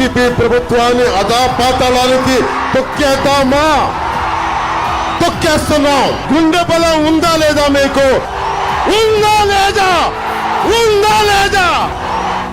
YCP ప్రభుత్వాన్ని అధాపాతాళానికి తొక్కేద్దామా? తొక్కేస్తున్నాం. గుండె బలం ఉందా లేదా మీకు? ఉందా లేదా? ఉందా లేదా?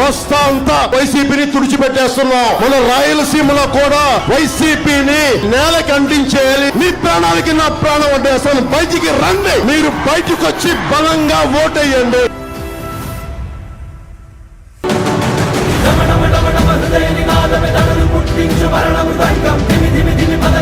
వస్తా అంతా వైసీపీని తుడిచిపెట్టేస్తున్నాం. మన రాయలసీమలో కూడా వైసీపీని నేలకి అంటించేయాలి. మీ ప్రాణాలకి నా ప్రాణం అంటే అసలు బయటికి రండి. మీరు బయటకు వచ్చి బలంగా ఓటేయండి.